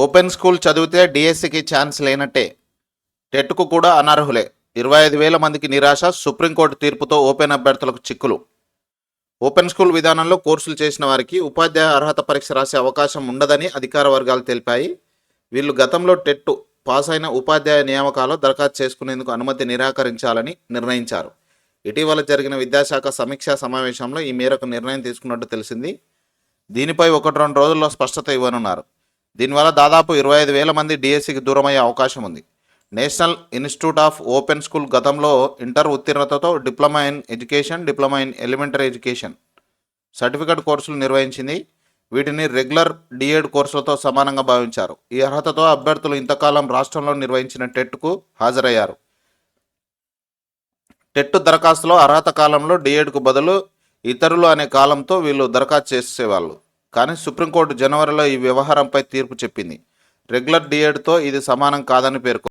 Open school చదివితే డిఎస్సికి chance లేనట్టే. టెట్కు కూడా అనర్హులే. ఇరవై ఐదు వేల మందికి నిరాశ సుప్రీంకోర్టు తీర్పుతో ఓపెన్ అభ్యర్థులకు చిక్కులు. ఓపెన్ స్కూల్ విధానంలో కోర్సులు చేసిన వారికి ఉపాధ్యాయ అర్హత పరీక్ష రాసే అవకాశం ఉండదని అధికార వర్గాలు తెలిపాయి. వీళ్ళు గతంలో టెట్టు పాస్ అయిన ఉపాధ్యాయ నియామకాలు దరఖాస్తు చేసుకునేందుకు అనుమతి నిరాకరించాలని నిర్ణయించారు. ఇటీవల జరిగిన విద్యాశాఖ సమీక్షా సమావేశంలో ఈ మేరకు నిర్ణయం తీసుకున్నట్టు తెలిసింది. దీనిపై ఒకటి రెండు రోజుల్లో స్పష్టత ఇవ్వనున్నారు. దీనివల్ల దాదాపు ఇరవై ఐదు వేల మంది డిఎస్సికి దూరమయ్యే అవకాశం ఉంది. National institute of open school గతంలో inter ఉత్తీర్ణతతో diploma in education diploma in elementary education certificate కోర్సులు నిర్వహించింది. వీటిని రెగ్యులర్ డిఎడ్ కోర్సులతో సమానంగా భావించారు. ఈ అర్హతతో అభ్యర్థులు ఇంతకాలం రాష్ట్రంలో నిర్వహించిన టెట్కు హాజరయ్యారు. టెట్ దరఖాస్తులో అర్హత కాలంలో డిఎడ్కు బదులు ఇతరులు అనే కాలంతో వీళ్ళు దరఖాస్తు చేసేవాళ్ళు. కానీ సుప్రీంకోర్టు జనవరిలో ఈ వ్యవహారంపై తీర్పు చెప్పింది. రెగ్యులర్ డిఎడ్తో ఇది సమానం కాదని పేర్కొంది.